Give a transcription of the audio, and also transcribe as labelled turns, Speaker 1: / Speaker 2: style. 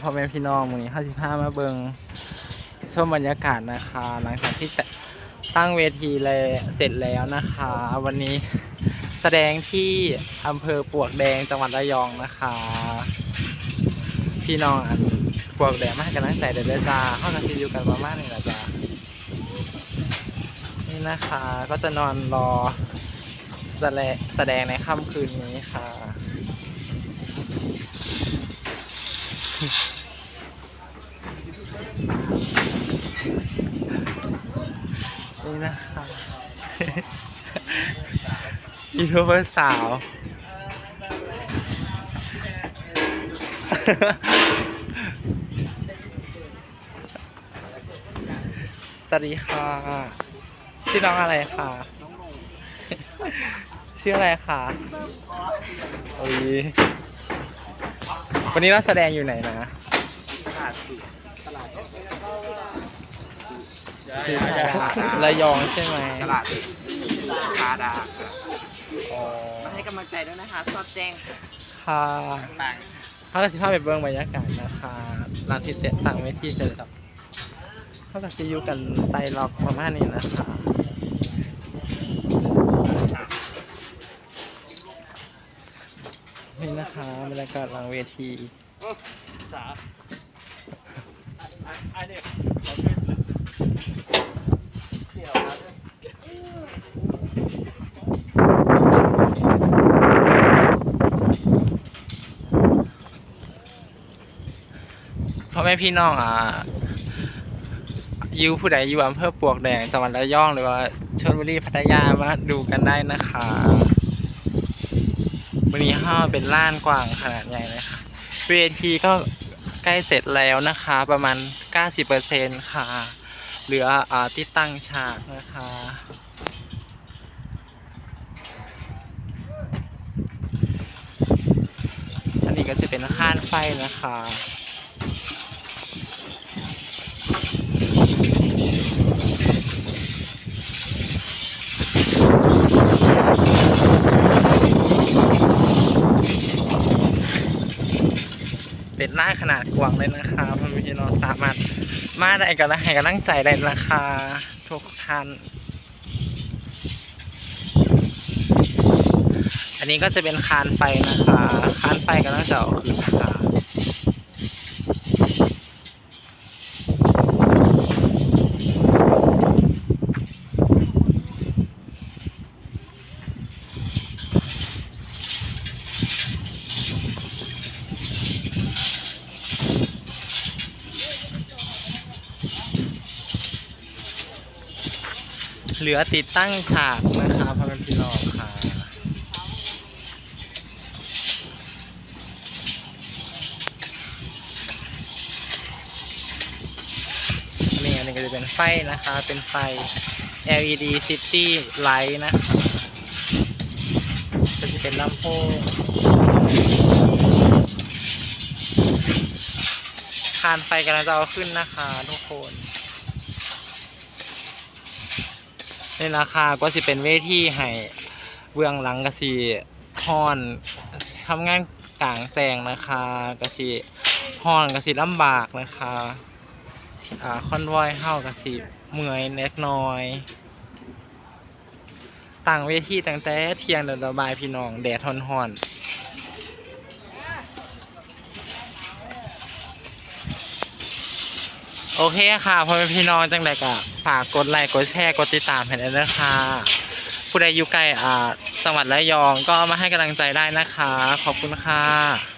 Speaker 1: พ่อแม่พี่น้องมือนี้ห้าสิบห้ามาเบิงชมบรรยากาศนะคะ หลังจากที่ตั้งเวทีเลยเสร็จแล้วนะคะ วันนี้แสดงที่อำเภอปวกแดงจังหวัดระยองนะคะ พี่น้องอันปวกแดงมาให้กันตั้งแต่เดือนจ้าห้องกันทีอยู่กันประมาณนี้แหละจ้านี่นะคะก็จะนอนรอแสดงในค่ำคืนนี้ค่ะ นี่นะคะยูทูบเบอร์สาว สวัสดีค่ะ ชื่อน้องอะไรคะชื่ออะไรคะโอ้ย วันนี้เราแสดงอยู่ไหนนะ
Speaker 2: ตลาดสุดตลาด
Speaker 1: คือระยองใช่ไหม
Speaker 2: ตลาดคาดา
Speaker 1: อ
Speaker 3: มาให้กำลังใจด้วยนะคะสอดแจ้ง
Speaker 1: ค่ะ
Speaker 2: ต่าง
Speaker 1: เขาก็สิพาไปเบิ่งบรรยากาศนะคะร้านที่เตะต่างเวทีเสร็จแล้วเขาก็สิอยู่กันไตล็อกประมาณนี้นะคะ นะคะบรรยากาศหลังเวที
Speaker 2: สาไอเนี่ยเดี๋ยวครับ
Speaker 1: พ่อแม่พี่น้องอะยูผู้ใดอยู่อำเภอปวกแดงจังหวัดระยองหรือว่าชลบุรีพัทยามาดูกันได้นะคะ วันนี้ห้าเป็นล้านกว้างขนาดใหญ่เลยค่ะ VNP ก็ใกล้เสร็จแล้วนะคะ ประมาณ 90%ค่ะ เหลืออ่าที่ตั้งฉากนะคะอันนี้ก็จะเป็นข้านไฟนะคะ เป็นหน้า ขนาดกว้างเลยนะคะพ่อพี่น้องสามารถมาได้กันและให้กำลังใจได้นะคะทุกท่านอันนี้ก็จะเป็นคานไฟนะคะ คานไฟกำลังจะเอาขึ้นนะคะ เหลือติดตั้งฉากนะคะพ่อแม่พี่น้องค่ะนนี้อันนี้ก็จะเป็นไฟนะคะ เป็นไฟ LED City Light นะคะก็จะเป็นลำโพงคานไฟกำลังจะเอาขึ้นนะคะทุกคน นี่นะคะก็สิเป็นเวทีให้เบื้องหลังกะสีห้อนทำงานกลางแจ้งนะคะกะสีห้อนกะสีลำบากนะคะอ่าคอนวอยเฮากะสีเมื่อยเล็กน้อย ต่างเวทีตั้งแต่เที่ยงเดินระบายพี่น้องแดดทอนหอน โอเคค่ะพ่อแม่พี่น้องจังไดก็ฝากกดไลค์กดแชร์กดติดตามให้ด้วยนะคะผู้ใดอยู่ใกล้อ่าจังหวัดระยองก็มาให้กำลังใจได้นะคะ ขอบคุณค่ะ